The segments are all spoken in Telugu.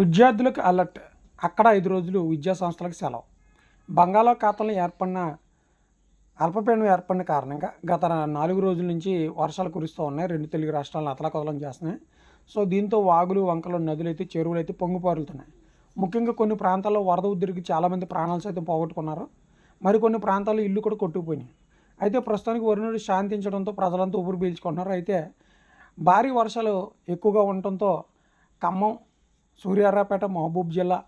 విద్యార్థులకు అలర్ట్. అక్కడ ఐదు రోజులు విద్యా సంస్థలకు సెలవు. బంగాళాఖాతంలో ఏర్పడిన అల్పపీడనం ఏర్పడిన కారణంగా గత నాలుగు రోజుల నుంచి వర్షాలు కురుస్తూ ఉన్నాయి. రెండు తెలుగు రాష్ట్రాలను అతలాకుతలం చేస్తున్నాయి. సో దీంతో వాగులు వంకలు నదులు అయితే చెరువులు అయితే పొంగిపారులుతున్నాయి ముఖ్యంగా కొన్ని ప్రాంతాల్లో వరద ఉద్దరికి చాలామంది ప్రాణాలు సైతం పోగొట్టుకున్నారు. మరికొన్ని ప్రాంతాల్లో ఇల్లు కూడా కొట్టుకుపోయినాయి. అయితే ప్రస్తుతానికి వరుణుడు శాంతించడంతో ప్రజలంతా ఊపిరి పీల్చుకుంటున్నారు. అయితే భారీ వర్షాలు ఎక్కువగా ఉండటంతో ఖమ్మం సూర్యారాపేట మహబూబ్ జిల్లా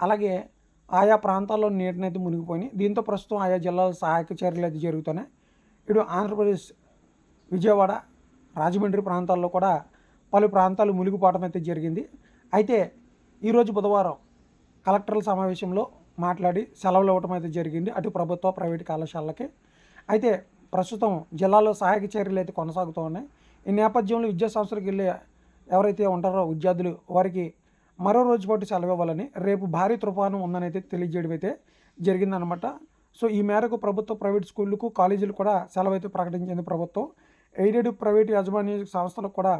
అలాగే ఆయా ప్రాంతాల్లో నీటినైతే మునిగిపోయినాయి. దీంతో ప్రస్తుతం ఆయా జిల్లాల సహాయక చర్యలు అయితే జరుగుతున్నాయి. ఇటు ఆంధ్రప్రదేశ్ విజయవాడ రాజమండ్రి ప్రాంతాల్లో కూడా పలు ప్రాంతాలు మునిగిపోవడం అయితే జరిగింది. అయితే ఈరోజు బుధవారం కలెక్టర్ల సమావేశంలో మాట్లాడి సెలవులు ఇవ్వడం అయితే జరిగింది అటు ప్రభుత్వ ప్రైవేట్ కళాశాలకి అయితే ప్రస్తుతం జిల్లాలో సహాయక చర్యలు అయితే కొనసాగుతూ ఉన్నాయి. ఈ నేపథ్యంలో విద్యా సంస్థలకు వెళ్ళే ఎవరైతే ఉంటారో విద్యార్థులు వారికి మరో రోజు పాటు సెలవు ఇవ్వాలని రేపు భారీ తుఫాను ఉందని అయితే తెలియజేయడం అయితే జరిగిందనమాట. సో ఈ మేరకు ప్రభుత్వ ప్రైవేట్ స్కూళ్ళకు కాలేజీలు కూడా సెలవు అయితే ప్రకటించింది ప్రభుత్వం. ఎయిడెడ్ ప్రైవేట్ యాజమాన్య సంస్థలకు కూడా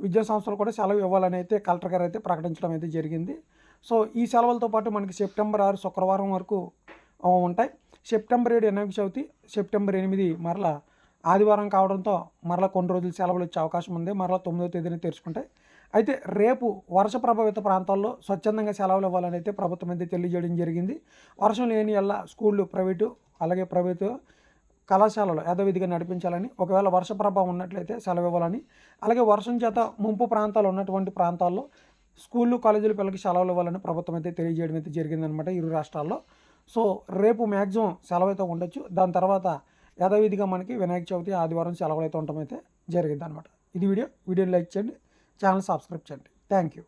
విద్యా సంస్థలు కూడా సెలవు ఇవ్వాలని అయితే కలెక్టర్ గారు అయితే ప్రకటించడం అయితే జరిగింది. సో ఈ సెలవులతో పాటు మనకి సెప్టెంబర్ ఆరు శుక్రవారం వరకు ఉంటాయి. సెప్టెంబర్ ఏడు వినాయక చవితి సెప్టెంబర్ ఎనిమిది మరలా ఆదివారం కావడంతో మరలా కొన్ని రోజులు సెలవులు వచ్చే అవకాశం ఉంది. మరలా తొమ్మిదో తేదీన తెరుచుకుంటాయి అయితే రేపు వర్ష ప్రభావిత ప్రాంతాల్లో స్వచ్ఛందంగా సెలవులు ఇవ్వాలని అయితే ప్రభుత్వం అయితే తెలియజేయడం జరిగింది. వర్షం లేని ఎలా స్కూళ్ళు ప్రైవేటు అలాగే ప్రైవేటు కళాశాలలు యథావిధిగా నడిపించాలని ఒకవేళ వర్ష ప్రభావం ఉన్నట్లయితే సెలవు ఇవ్వాలని అలాగే వర్షం చేత ముంపు ప్రాంతాలు ఉన్నటువంటి ప్రాంతాల్లో స్కూళ్ళు కాలేజీలు పిల్లలకి సెలవులు ఇవ్వాలని ప్రభుత్వం అయితే తెలియజేయడం అయితే జరిగిందనమాట ఇరు రాష్ట్రాల్లో. సో రేపు మ్యాక్సిమం సెలవు అయితే ఉండొచ్చు. దాని తర్వాత యథావిధిగా మనకి వినాయక చవితి ఆదివారం సెలవులు అయితే ఉండటం అయితే జరిగింది అనమాట ఇది వీడియో. వీడియోని లైక్ చేయండి. ఛానల్ సబ్స్క్రైబ్ చేయండి. Thank you.